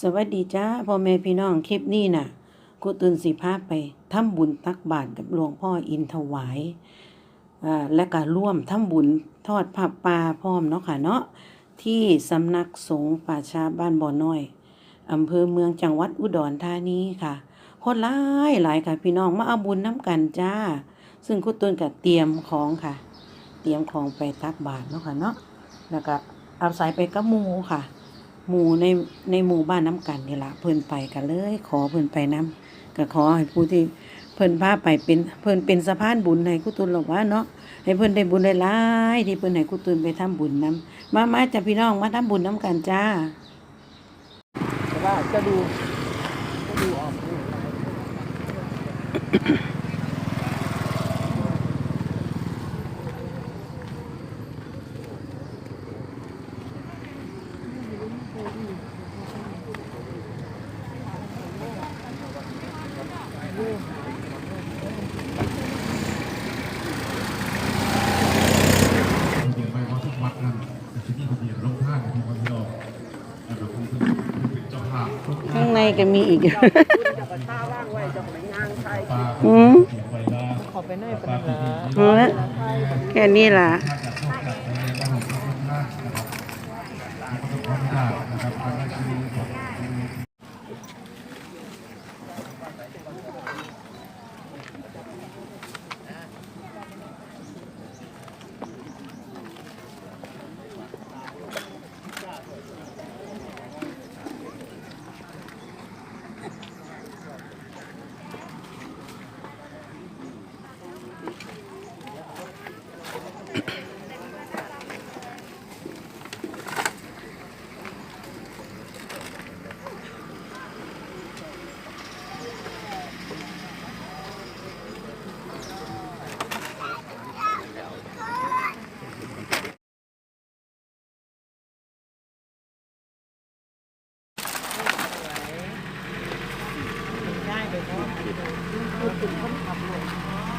สวัสดีจ้าพ่อแม่พี่น้องคลิปนี้น่ะกูตื่นสิพาไปทำบุญตักบาตรกับหลวงพ่ออินถวายอ่าและก็ร่วมทำบุญทอดผ้าป่าพร้อมเนาะค่ะเนาะที่สำนักสงฆ์ป่าช้าบ้านบ่อน้อยอำเภอเมืองจังหวัดอุดรธานีค่ะคนหลายหลายค่ะพี่น้องมาเอาบุญน้ำกันจ้า ซึ่งกูตื่นก็เตรียมของค่ะ เตรียมของไปตักบาตรเนาะค่ะเนาะแล้วก็เอาสายไปกับมูค่ะ หมู่ในในหมู่บ้านน้ำกันนี่ละเพิ่นไปกันเลย ขอเพิ่นไปน้ำก็ขอให้ผู้ที่เพิ่นพาไปเป็นเพิ่นเป็นสะพานบุญให้กุตุนหรอกว่าเนาะให้เพิ่นได้บุญหลายๆที่เพิ่นให้กุตุนไปทำบุญน้ำมามาจะพี่น้องมาทำบุญน้ำกันจ้าว่าจะดูจะดูออกดู เดี๋ยวไปวัดทุกวัดนั่นแต่ที่นี่ก็มีลงท่าในที่วัดที่เราแล้วก็คงเป็นเจ้าภาพ ข้างในก็มีอีกข้าว่างไว้จะไปงานใครปลาอืมเขียนไว้ว่าขอไปหน่อยเป็นเหรอเออแค่นี้ล่ะของพระพุทธนาคนะครับแล้วก็ต้องขออนุญาตนะครับทางราชการของ ได้เลยเพราะพูดถึงคนขับรถ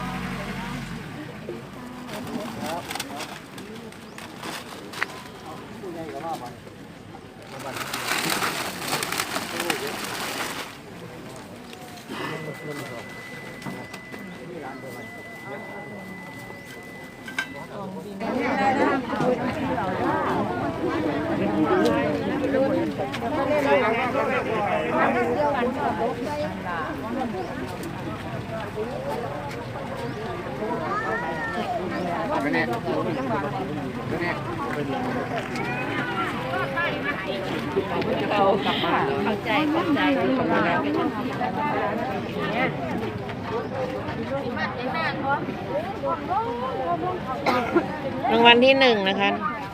รางวัลที่หนึ่งนะคะ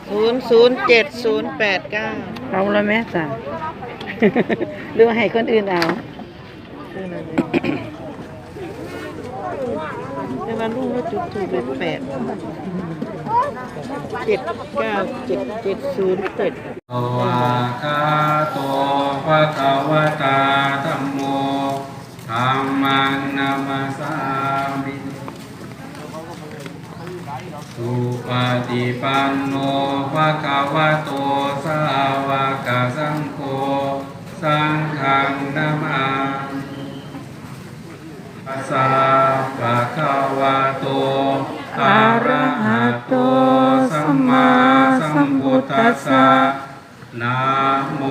ศูนย์ศูนย์เจ็ดศูนย์แปดเก้าเอาแล้วแม่จ้ะหรือว่าให้คนอื่นเอา วันรุ่งก็จุดถูกเป็นแปดเจ็ดเก้าเจ็ดเจ็ดศูนย์เจ็ดภวะคาโตภะคะวะตาธัมโมธัมมังนามาสามิสุปฏิปันโนภะคะวะโตสาวกสังโฆสังฆังนามาสส หะโตสัมมาสัมพุทธัสสะนะโม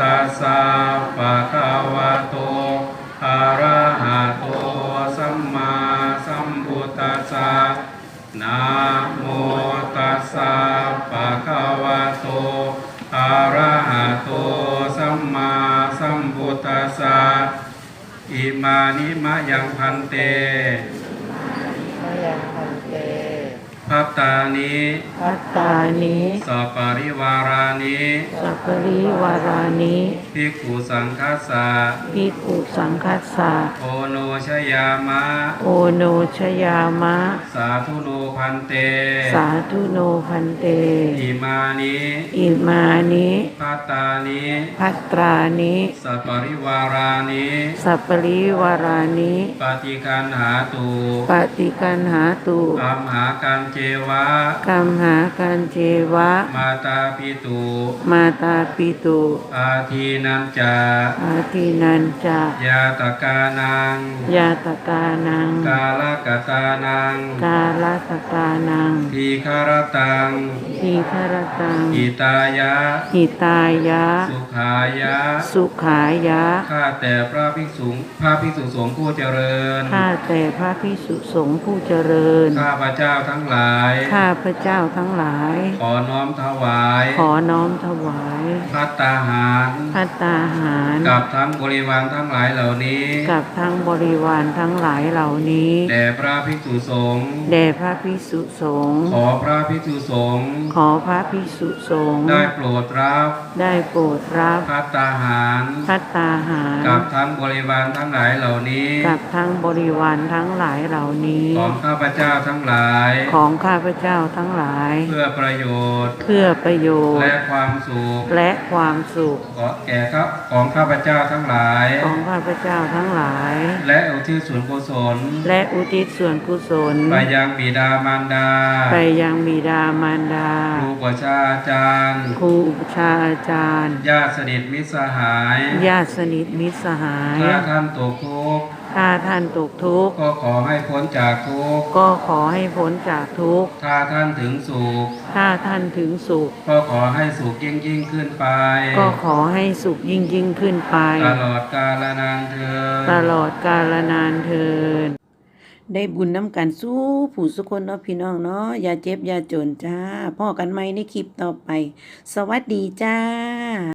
ตัสสะภะคะวะโตอะระหะโตสัมมาสัมพุทธัสสะนะโมตัสสะภะคะวะโตอะระหะโตสัมมาสัมพุทธัสสะอิมานิมะยังพันเตมายังพันเต พัตตานิพัตตานิสัปปาริวารานิสัพปริวารานิภิกขุสังคัสสะภิกขุสังคัสสะโอโนชยามะ โอโนชยามะ สาธุโนพันเต สาธุโนพันเต อิมานิอิมานิพัตตานิพัตรานิสัปปริวารานิสัพปริวารานิปฏิคันหาตุปฏิกันหาตุอัมหากันเจวะกัมหากันเจวะ มาตาปิตุมาตาปิตุอาทีนันจาอาทินันจะยาตกานัง ยาตกานัง กาลกตานัง กาลตกานังทีคารตังทีฆรตังอิตายะ หิตายะ สุขายะ สุขายะ ข้าแต่พระภิกษุพระภิกษุสงฆ์ผู้เจริญ ข้าแต่พระพิสุสงฆ์ผู้เจริญ ข้าพระเจ้าทั้งหลายข้าพระเจ้าทั้งหลาย ขอน้อมถวาย ขอน้อมถวายพัตตาหารพัตตาหาร กับทั้งบริวารทั้งหลายเหล่านี้ กับทั้งบริวารทั้งหลายเหล่านี้ แด่พระภิกษุสงฆ์ แด่พระพิสุสงฆ์ ขอพระภิกษุสงฆ์ ขอพระพิสุสงฆ์ ได้โปรดรับ ได้โปรดรับพัตตาหารพัตตาหาร กับทั้งบริวารทั้งหลายเหล่านี้ กับทั้งบริวารทั้งหลายเหล่านี้ ของข้าพเจ้าทั้งหลาย ของข้าพเจ้าทั้งหลาย เพื่อประโยชน์ เพื่อประโยชและน์ความสุข และความสุขขอแก่ครับของข้าพเจ้าทั้งหลาย ของข้าพเจ้าทั้งหลาย และอุทิศส่วนกุศล และอุทิศส่วนกุศล ไปยังบิดามารดา ไปยังบิดามารดา ครูประชาอาจารย์ ครูอุปชฌาย์อาจารย์ ญาติสนิทมิตรสหาย ญาติสนิทมิตรสหาย ถ้าท่านตกทุกข์ ถ้าท่านตกทุกข์ก็ขอให้พ้นจากทุกข์ก็ขอให้พ้นจากทุกข์ถ้าท่านถึงสุขถ้าท่านถึงสุข ก็ขอให้สุขยิ่งยิ่งขึ้นไป ก็ขอให้สุขยิ่งยิ่งขึ้นไป ตลอดกาลนานเธอญตลอดกาลนานเทินได้บุญน้ำกันสู้ผู้สุคนเนาะพี่น้องเนาะอย่าเจ็บอย่าจนจ้าพ่อกันไหมในคลิปต่อไป สวัสดีจ้า